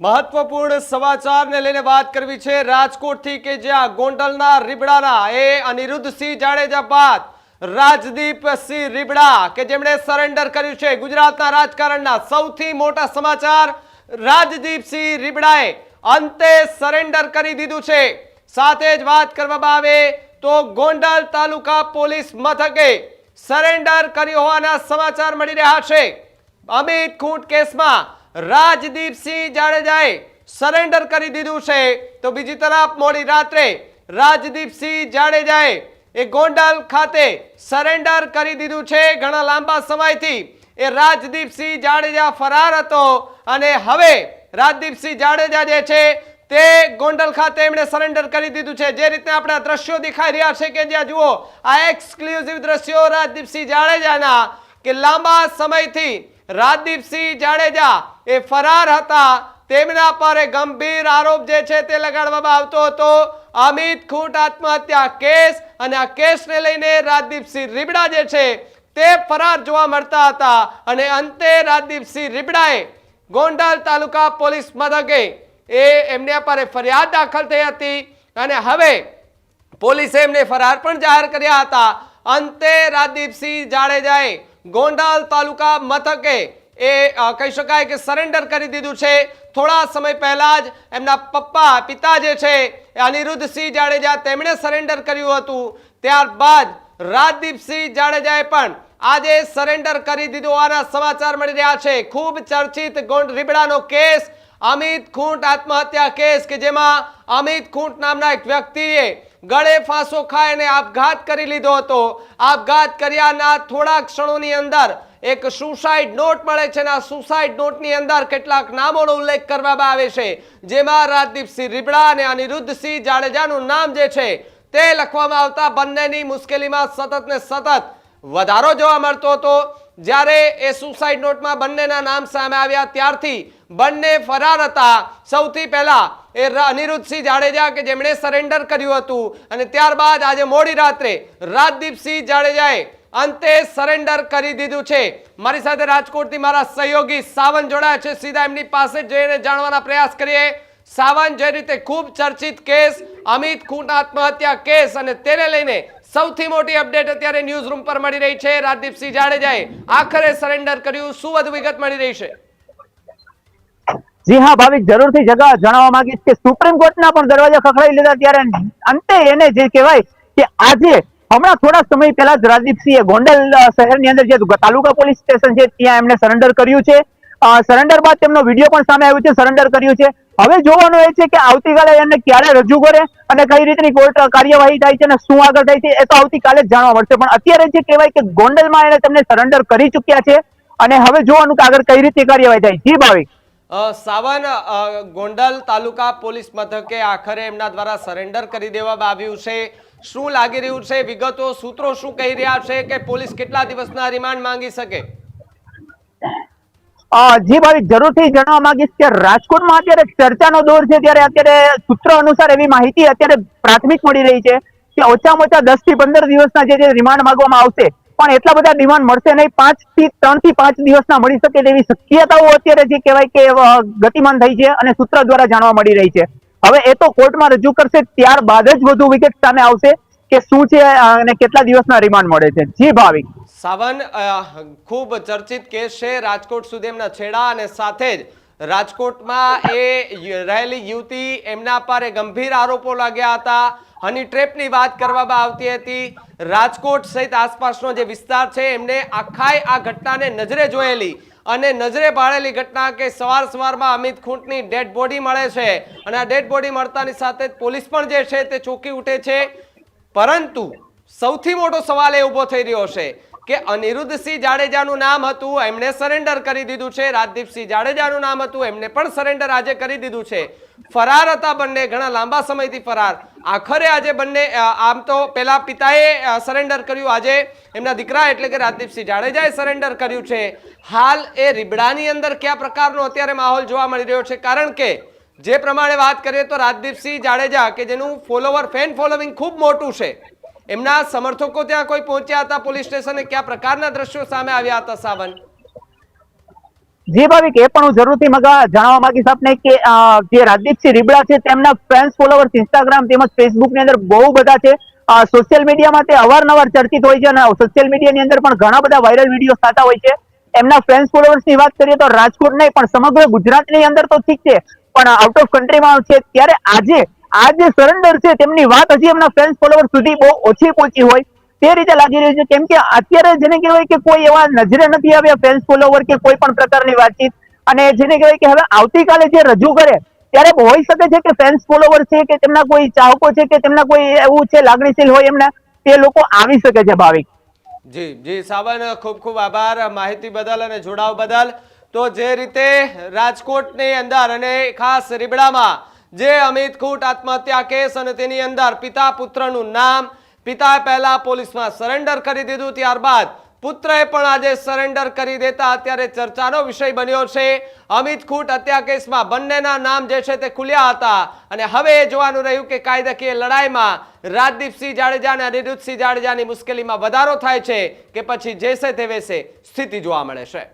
મહત્વપૂર્ણ સમાચારને લઈને વાત કરવી છે રાજકોટથી કે જ્યાં ગોંડલના રીબડાના એ અનિરુદ્ધસિંહ જાડેજા બાદ રાજદીપસિંહ રીબડા કે જેમણે સરેન્ડર કર્યું છે ગુજરાતના રાજકારણના સૌથી મોટા સમાચાર રાજદીપસિંહ રીબડાએ અંતે સરેન્ડર કરી દીધું છે. સાથે જ વાત કરવામાં આવે તો ગોંડલ તાલુકા પોલીસ મથકે સરેન્ડર કર્યું હોવાના સમાચાર મળી રહ્યા છે. અમિત ખૂંટ કેસમાં રાજદીપસિંહ જાડેજાએ સરેન્ડર કરી દીધું છે. તો બીજી તરફ મોડી રાત્રે રાજદીપસિંહ જાડેજાએ એ ગોંડલ ખાતે સરેન્ડર કરી દીધું છે. ઘણા લાંબા સમયથી એ રાજદીપસિંહ જાડેજા ફરાર હતો અને હવે રાજદીપસિંહ જાડેજા જે છે તે ગોંડલ ખાતે એમણે સરેન્ડર કરી દીધું છે. જે રીતે આપણા દ્રશ્યો દેખાઈ રહ્યા છે કે જ્યાં જુઓ, આ એક્સક્લુઝિવ દ્રશ્યો રાજદીપસિંહ જાડેજાના કે લાંબા સમયથી રાજદીપસિંહ જાડેજા એ ફરાર હતા. તેમના પર ગંભીર આરોપ જે છે તે લગાડવામાં આવતો હતો. અમિત ખૂટ આત્મહત્યા કેસ અને આ કેસને લઈને રાજદીપસિંહ રીબડા જે છે તે ફરાર જોવા મળતા હતા અને અંતે રાજદીપસિંહ રીબડાએ ગોંડલ તાલુકા પોલીસ મથકે એ એમના પર ફરિયાદ દાખલ થઈ હતી અને હવે પોલીસે એમને ફરાર પણ જાહેર કર્યા હતા. અંતે રાજદીપસિંહ જાડેજાએ ગોંડલ તાલુકા મથકે એ કહી શકાય કે સરેન્ડર કરી દીધું છે. થોડા સમય પહેલા જ એમના પપ્પા, પિતા જે છે, એ અનિરુદ્ધસિંહ જાડેજા તેમણે સરેન્ડર કર્યું હતું. ત્યારબાદ રાજદીપસિંહ જાડેજાએ પણ આજે સરેન્ડર કરી દીધું હોવાના સમાચાર મળી રહ્યા છે. ખૂબ ચર્ચિત ગોંડ રીબડાનો કેસ, અમિત ખૂંટ આત્મહત્યા કેસ, કે જેમાં અમિત ખૂંટ નામના એક વ્યક્તિએ ગળે ફાંસો ખાઈને આપઘાત કરી લીધો હતો. આપઘાત કર્યાના થોડા ક્ષણોની અંદર એક સુસાઇડ નોટ મળે છે અને આ સુસાઇડ નોટની અંદર કેટલાક નામોનો ઉલ્લેખ કરવામાં આવે છે. જેમાં રાજદીપસિંહ રીબડા અને અનિરુદ્ધસિંહ જાડેજાનું નામ જે છે તે લખવામાં આવતા બંનેની મુશ્કેલીમાં સતત ને સતત વધારો જોવા મળતો હતો. જ્યારે એ સુસાઇડ નોટમાં બંનેના નામ સામે આવ્યા ત્યારથી બંને ફરાર હતા. સૌથી પહેલા એ અનિરુદ્ધસિંહ જાડેજા કે જેમણે સરેન્ડર કર્યું હતું અને ત્યારબાદ આજે મોડી રાત્રે રાજદીપસિંહ જાડેજાએ અંતે સરેન્ડર કરી દીધું છે. મારી સાથે રાજકોટથી મારા સહયોગી સાવન જોડાયા છે. સીધા એમની પાસે જઈને જાણવાના પ્રયાસ કરીએ. સાવન, જે રીતે ખૂબ ચર્ચિત કેસ, અમિત ખૂંટ આત્મહત્યા કેસ અને તેને લઈને સૌથી મોટી અપડેટ અત્યારે ન્યૂઝ રૂમ પર મળી રહી છે. રાજદીપસિંહ જાડેજાએ આખરે સરેન્ડર કર્યું. શું વધુ વિગત મળી રહી છે? જી હા, ભાવિક, જરૂરથી જગા જણાવવા માંગીશ કે સુપ્રીમ કોર્ટના પણ દરવાજા ખખડાવી લીધા ત્યારે અંતે એને જે કહેવાય કે આજે હમણાં થોડા સમય પહેલા જ રાજદીપસિંહે ગોંડલ શહેરની અંદર જે તાલુકા પોલીસ સ્ટેશન છે, ત્યાં એમને સરેન્ડર કર્યું છે. સરેન્ડર બાદ તેમનો વીડિયો પણ સામે આવ્યો છે સરેન્ડર કર્યું છે. હવે જોવાનું એ છે કે આવતીકાલે એમને ક્યારે રજૂ કરે અને કઈ રીતની કોર્ટ કાર્યવાહી થાય છે અને શું આગળ થાય છે, એ તો આવતીકાલે જ જાણવા મળશે. પણ અત્યારે જે કહેવાય કે ગોંડલમાં એને તેમને સરેન્ડર કરી ચૂક્યા છે અને હવે જોવાનું કે આગળ કઈ રીતની કાર્યવાહી થાય. જી ભાવિક. સાવન ગોંડલ તાલુકા પોલીસ મથકે આખરે એમના દ્વારા સરેન્ડર કરી દેવામાં આવ્યું છે. શું લાગી રહ્યું છે? વિગતો, સૂત્રો શું કહી રહ્યા છે કે પોલીસ કેટલા દિવસના રિમાન્ડ માંગી શકે? જી ભાઈ, જરૂરથી જણાવવા માંગીશ કે રાજકોટમાં અત્યારે ચર્ચાનો દોર છે, ત્યારે અત્યારે સૂત્ર અનુસાર એવી માહિતી અત્યારે પ્રાથમિક મળી રહી છે કે ઓછામાં ઓછા દસથી પંદર દિવસના જે રિમાન્ડ માંગવામાં આવશે, પણ એટલા બધા ડિમાન્ડ મળશે નહીં. પાંચથી ત્રણથી પાંચ દિવસના મળી શકે તેવી શક્યતાઓ અત્યારે જે કહેવાય કે ગતિમાન થઈ છે અને સૂત્ર દ્વારા જાણવા મળી રહી છે. હવે એ તો કોર્ટમાં રજૂ કરશે, ત્યારબાદ જ વધુ વિકેટ સામે આવશે કે શું છે અને કેટલા દિવસના રિમાન્ડ મળે છે. જી ભાવિક. સાવન ખૂબ ચર્ચિત કેસ છે રાજકોટ સુધી એમના છેડા અને સાથે જ રાજકોટમાં એ રહેલી યુવતી એમના પર એ ગંભીર આરોપો લાગ્યા હતા. હની ટ્રેપની વાત કરવામાં આવતી હતી. રાજકોટ સહિત આસપાસનો જે વિસ્તાર છે, એમને આખાય આ ઘટનાને નજરે જોયેલી. અને નજરે પાડેલી ઘટના કે સવાર સવારમાં અમિત ખૂંટની ડેડ બોડી મળે છે. અને આ ડેડ બોડી મળતાની સાથે પોલીસ પણ જે છે તે ચોકી ઉઠે છે. પરંતુ સૌથી મોટો સવાલ એ ઊભો થઈ રહ્યો છે. કે અનિરુદ્ધસિંહ જાડેજાનું નામ હતું, એમણે સરેન્ડર કરી દીધું છે. રાજદીપસિંહ જાડેજાનું નામ હતું એમને પણ સરેન્ડર આજે કરી દીધું છે. ફરાર હતા બંને, ઘણા લાંબા સમયથી ફરાર. આખરે આજે બંને આમ તો પેલા પિતાએ સરેન્ડર કર્યું. આજે એમના દીકરા એટલે કે રાજદીપસિંહ જાડેજાએ સરેન્ડર કર્યું છે. હાલ એ રીબડાની અંદર કયા પ્રકારનો અત્યારે માહોલ જોવા મળી રહ્યો છે? કારણ કે જે પ્રમાણે વાત કરીએ તો રાજદીપસિંહ જાડેજા, કે જેનું ફોલોવર ફેન ફોલોવિંગ ખૂબ મોટું છે. એમના સમર્થકો ત્યાં કોઈ પહોંચ્યા હતા? પોલીસ સ્ટેશને કયા પ્રકારના દ્રશ્યો સામે આવ્યા હતા સાવન? જી ભાવિક, એ પણ હું જરૂરથી જણાવવા માંગીશ આપને કે જે રાજદીપસિંહ રીબડા છે, તેમના ફેન્સ ફોલોવર્સ ઇન્સ્ટાગ્રામ તેમજ ફેસબુકની અંદર બહુ બધા છે. સોશિયલ મીડિયામાં તે અવારનવાર ચર્ચિત હોય છે અને સોશિયલ મીડિયાની અંદર પણ ઘણા બધા વાયરલ વીડિયો થતા હોય છે. એમના ફેન્સ ફોલોવર્સની વાત કરીએ તો રાજકોટ નહીં પણ સમગ્ર ગુજરાતની અંદર તો ઠીક છે. પણ આઉટ ઓફ કન્ટ્રીમાં છે, ત્યારે આજે આ જે સરેન્ડર છે, તેમની વાત હજી એમના ફેન્સ ફોલોવર સુધી બહુ ઓછી પહોંચી હોય. તે રીતે લાગી રહ્યું છે, કેમ કે અત્યારે જેને કહેવાય કે કોઈ એવા નજરે નથી આવ્યા ફેન્સ ફોલોવર કે કોઈ પણ પ્રકારની વાતચીત. અને જેને કહેવાય કે હવે આવતીકાલે જે રજૂ કરે, ત્યારે હોઈ શકે છે કે ફેન્સ ફોલોવર છે કે તેમના કોઈ ચાહકો છે કે તેમના કોઈ એવું છે લાગણીશીલ હોય એમના, તે લોકો આવી શકે છે ભાવિક. જી જી સાવન ખૂબ ખૂબ આભાર, માહિતી બદલ અને જોડાવ બદલ. તો જે રીતે રાજકોટની અંદર અને ખાસ રીબડામાં જે અમિત ખૂટ આત્મહત્યા કેસ અને તેની અંદર પિતા પુત્રનું નામ, પિતાએ પહેલા પોલીસમાં સરેન્ડર કરી દીધું, ત્યારબાદ પુત્રએ પણ આજે સરેન્ડર કરી દેતા અત્યારે ચર્ચાનો વિષય બન્યો છે. અમિત ખૂટ હત્યા કેસમાં બંનેના નામ જે છે તે ખુલ્યા હતા અને હવે એ જોવાનું રહ્યું કે કાયદાકીય લડાઈમાં રાજદીપસિંહ જાડેજા અને અનિરુદ્ધસિંહ જાડેજાની મુશ્કેલીમાં વધારો થાય છે કે પછી જેસે તે વેસે સ્થિતિ જોવા મળે છે.